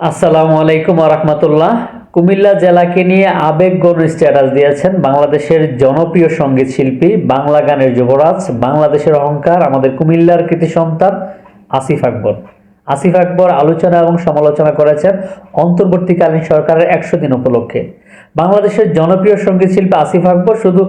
আসসালামু আলাইকুম আহমতুল্লাহ কুমিল্লা জেলাকে নিয়ে আবেগগণ স্ট্যাটাস দিয়েছেন বাংলাদেশের জনপ্রিয় সংগীত শিল্পী, বাংলা গানের যুবরাজ, বাংলাদেশের অহংকার, আমাদের কুমিল্লার কৃতি সন্তান আসিফ আকবর। আসিফ আকবর আলোচনা এবং সমালোচনা করেছেন অন্তর্বর্তীকালীন সরকারের একশো দিন উপলক্ষে। বাংলাদেশের জনপ্রিয় সংগীত শিল্পী আসিফ আকবর শুধু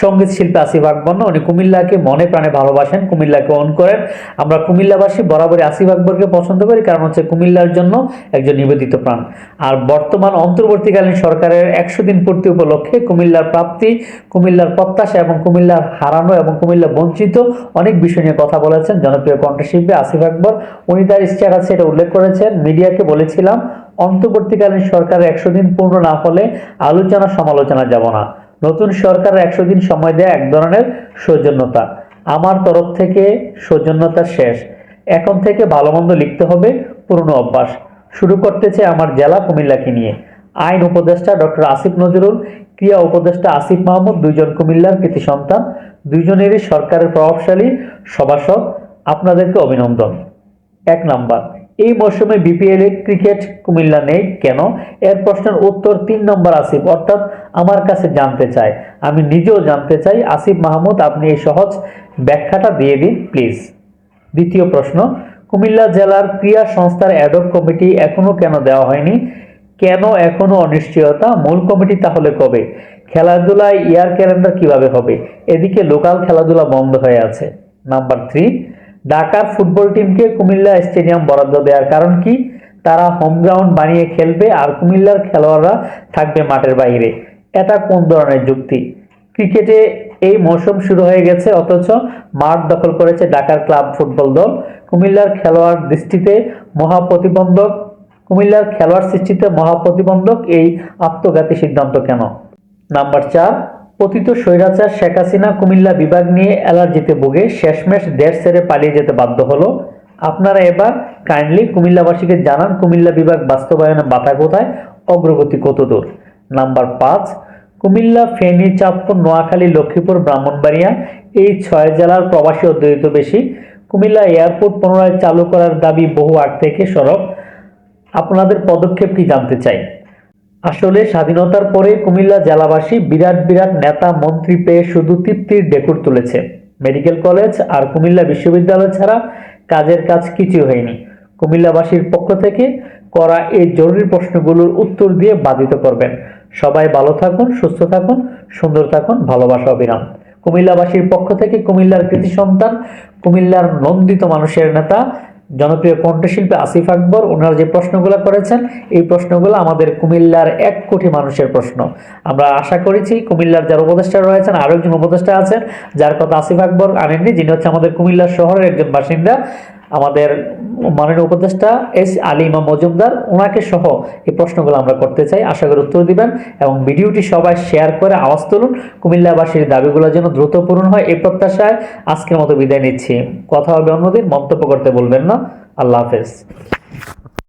সংগীত শিল্পী আসিফ আকবর না উনি কুমিল্লাকে মনে প্রাণে ভালোবাসেন, কুমিল্লাকে অন করেন। আমরা কুমিল্লাবাসী বরাবরই আসিফ আকবরকে পছন্দ করি, কারণ হচ্ছে কুমিল্লার জন্য একজন নিবেদিত প্রাণ। আর বর্তমান অন্তর্বর্তীকালীন সরকারের একশো দিন পূর্তি উপলক্ষে কুমিল্লার প্রাপ্তি, কুমিল্লার প্রত্যাশা এবং কুমিল্লার হারানো এবং কুমিল্লা বঞ্চিত অনেক বিষয় নিয়ে কথা বলেছেন জনপ্রিয় কণ্ঠশিল্পী আসিফ আকবর। উনি তার স্ট্যাটাসে এটা উল্লেখ করেছেন, মিডিয়াকে বলেছিলাম অন্তর্বর্তীকালীন সরকারের একশো দিন পূর্ণ না হলে আলোচনা সমালোচনা যাব না। নতুন সরকারের একশো দিন সময় দেয় এক ধরনের সৌজন্যতা। আমার তরফ থেকে সৌজন্যতা শেষ। এখন থেকে ভালো মন্দ লিখতে হবে পুরনো অভ্যাস। শুরু করতে চাই আমার জেলা কুমিল্লাকে নিয়ে। আইন উপদেষ্টা ডক্টর আসিফ নজরুল, ক্রিয়া উপদেষ্টা আসিফ মাহমুদ, দুইজন কুমিল্লার কৃতি সন্তান, দুইজনেরই সরকারের প্রভাবশালী সভাসদ। আপনাদেরকে অভিনন্দন। এক নাম্বার এই মৌসুমে বিপিএল এ ক্রিকেট কুমিল্লা নেই। কেন? এর প্রশ্নের উত্তর তিন নম্বর আসিফ, অর্থাৎ আমার কাছে জানতে চাই আমি নিজেও জানতে চাই, আসিফ মাহমুদ, আপনি এই সহজ ব্যাখ্যাটা দিয়ে দিন প্লিজ দ্বিতীয় প্রশ্ন, কুমিল্লা জেলার ক্রীড়া সংস্থার অ্যাডক কমিটি এখনও কেন দেওয়া হয়নি? কেন এখনও অনিশ্চয়তা? মূল কমিটি তাহলে কবে? খেলাধুলায় ইয়ার ক্যালেন্ডার কীভাবে হবে? এদিকে লোকাল খেলাধুলা বন্ধ হয়ে আছে। নাম্বার থ্রি ঢাকার ফুটবল টিমকে কুমিল্লা স্টেডিয়াম বরাদ্দ দেওয়ার কারণ কি? তারা হোম গ্রাউন্ড বানিয়ে খেলবে আর কুমিল্লার খেলোয়াড়রা থাকবে মাঠের বাইরে। এটা কোন ধরনের যুক্তি? ক্রিকেটে এই মৌসুম শুরু হয়ে গেছে, অথচ মাঠ দখল করেছে ঢাকার ক্লাব ফুটবল দল। কুমিল্লার খেলোয়াড় দৃষ্টিতে মহাপ্রতিবন্ধক, কুমিল্লার খেলোয়াড় সৃষ্টিতে মহাপ্রতিবন্ধক এই আত্মঘাতী সিদ্ধান্ত কেন? নাম্বার চার পতিত স্বৈরাচার শেখ হাসিনা কুমিল্লা বিভাগ নিয়ে অ্যালার্জিতে ভুগে শেষমেশ দেশ ছেড়ে পালিয়ে যেতে বাধ্য হলো। আপনারা এবার কাইন্ডলি কুমিল্লাবাসীকে জানান কুমিল্লা বিভাগ বাস্তবায়নে বাধা কোথায়? অগ্রগতি কত দূর নাম্বার পাঁচ, কুমিল্লা ফেনী চাঁদপুর নোয়াখালী, লক্ষ্মীপুর, ব্রাহ্মণবাড়িয়া, এই ছয় জেলার প্রবাসী অধ্যয়িত বেশি। কুমিল্লা এয়ারপোর্ট পুনরায় চালু করার দাবি বহু আগ থেকে সরব। আপনাদের পদক্ষেপ কি জানতে চাই? আসলে স্বাধীনতার পরে কুমিল্লা জেলাবাসী বিরাট বিরাট নেতা, মন্ত্রী পেয়ে শুধু তৃপ্তির ডেকুর তুলেছে। মেডিকেল কলেজ আর কুমিল্লা বিশ্ববিদ্যালয় ছাড়া কাজের কাজ কিছুই হয়নি। কুমিল্লাবাসীর পক্ষ থেকে করা এই জরুরি প্রশ্নগুলোর উত্তর দিয়ে বাধিত করবেন। সবাই ভালো থাকুন, সুস্থ থাকুন, সুন্দর থাকুন, ভালোবাসা অবিরাম। কুমিল্লাবাসীর পক্ষ থেকে কুমিল্লার কৃতি সন্তান, কুমিল্লার নন্দিত মানুষের নেতা জনপ্রিয় কণ্ঠশিল্পী আসিফ আকবর, ওনারা যে প্রশ্নগুলো করেছেন, এই প্রশ্নগুলো আমাদের কুমিল্লার এক কোটি মানুষের প্রশ্ন। আমরা আশা করেছি কুমিল্লার যার উপদেষ্টা রয়েছেন, আরও একজন উপদেষ্টা আছেন, যার কথা আসিফ আকবর আনেননি, যিনি হচ্ছে আমাদের কুমিল্লার শহরের একজন বাসিন্দা। আমাদের মাননীয় উপদেষ্টা এস আলী ইমাম মজুমদার ওনাকে সহ এই প্রশ্নগুলো আমরা করতে চাই। আশা করি উত্তর দিবেন এবং ভিডিওটি সবাই শেয়ার করে আওয়াজ তুলুন। কুমিল্লাবাসীর দাবিগুলো যেন দ্রুত পূরণ হয় এই প্রত্যাশায় আজকের মতো বিদায় নিচ্ছি। কথা হবে অন্যদিন, মন্তব্য করতে বলবেন না। আল্লাহ হাফেজ।